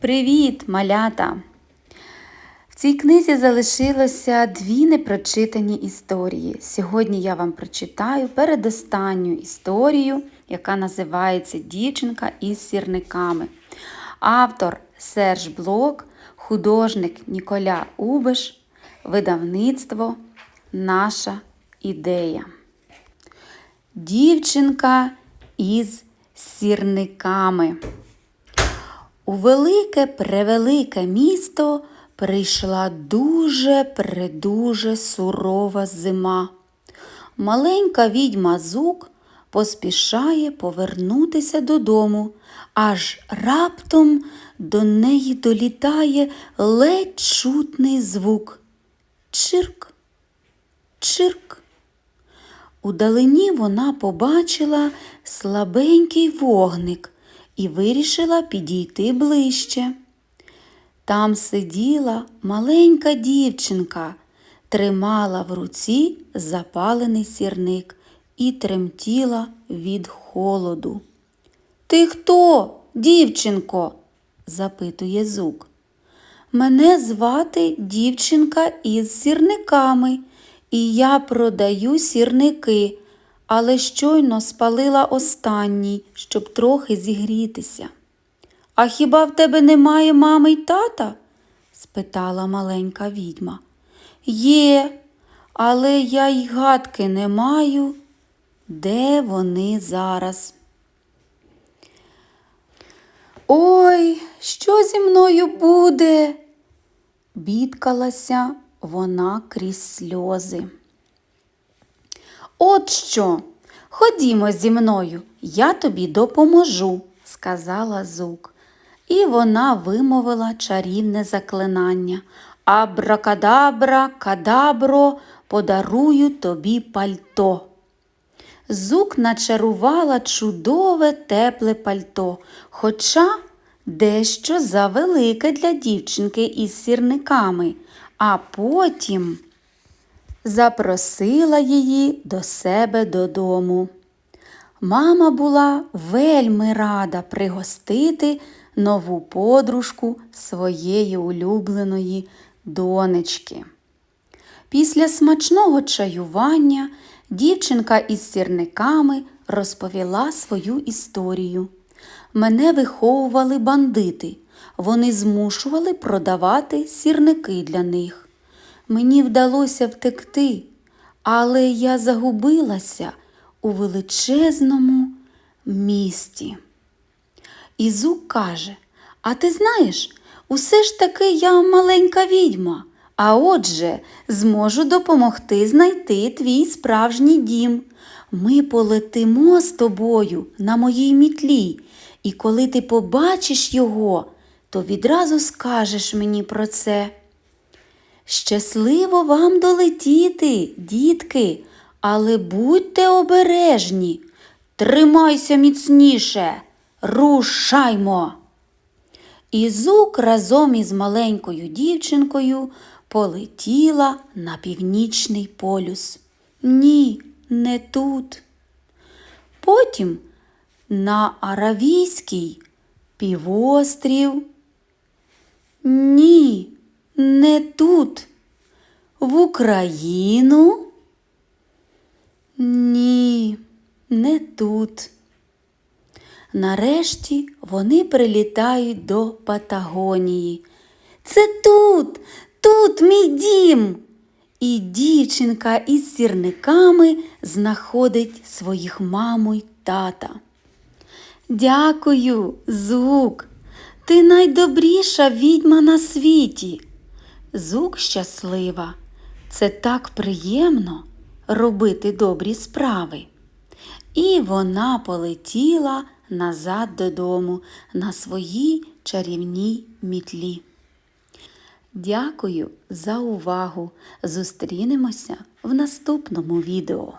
Привіт, малята! В цій книзі залишилося дві непрочитані історії. Сьогодні я вам прочитаю передостанню історію, яка називається Дівчинка із сірниками. Автор Серж Блок, художник Ніколя Убиш, видавництво Наша ідея. Дівчинка із сірниками. У велике превелике місто прийшла дуже предуже сурова зима. Маленька відьма Зук поспішає повернутися додому, аж раптом до неї долітає ледь чутний звук. Чирк, чирк. Удалині вона побачила слабенький вогник і вирішила підійти ближче. Там сиділа маленька дівчинка, тримала в руці запалений сірник і тремтіла від холоду. Ти хто, дівчинко? запитує зук. Мене звати дівчинка із сірниками, і я продаю сірники, але щойно спалила останній, щоб трохи зігрітися. А хіба в тебе немає мами й тата? спитала маленька відьма. Є, але я й гадки не маю. Де вони зараз? Ой, що зі мною буде? бідкалася вона крізь сльози. От що, ходімо зі мною, я тобі допоможу, сказала зук. І вона вимовила чарівне заклинання. Абракадабра, кадабро, подарую тобі пальто. Зук начарувала чудове тепле пальто, хоча дещо завелике для дівчинки із сірниками, а потім запросила її до себе додому. Мама була вельми рада пригостити нову подружку своєї улюбленої донечки. Після смачного чаювання дівчинка із сірниками розповіла свою історію. Мене виховували бандити, вони змушували продавати сірники для них. Мені вдалося втекти, але я загубилася у величезному місті. Ізук каже, а ти знаєш, усе ж таки я маленька відьма, а отже, зможу допомогти знайти твій справжній дім. Ми полетимо з тобою на моїй мітлі, і коли ти побачиш його, то відразу скажеш мені про це. Щасливо вам долетіти, дітки, але будьте обережні, тримайся міцніше, рушаймо. І зук разом із маленькою дівчинкою полетіла на північний полюс. Ні, не тут. Потім на Аравійський півострів. Ні, не тут. В Україну? Ні, не тут. Нарешті вони прилітають до Патагонії. Це тут, тут мій дім. І дівчинка із сірниками знаходить своїх маму й тата. Дякую, Зук. Ти найдобріша відьма на світі. Зук щаслива. Це так приємно робити добрі справи. І вона полетіла назад додому на своїй чарівній мітлі. Дякую за увагу! Зустрінемося в наступному відео.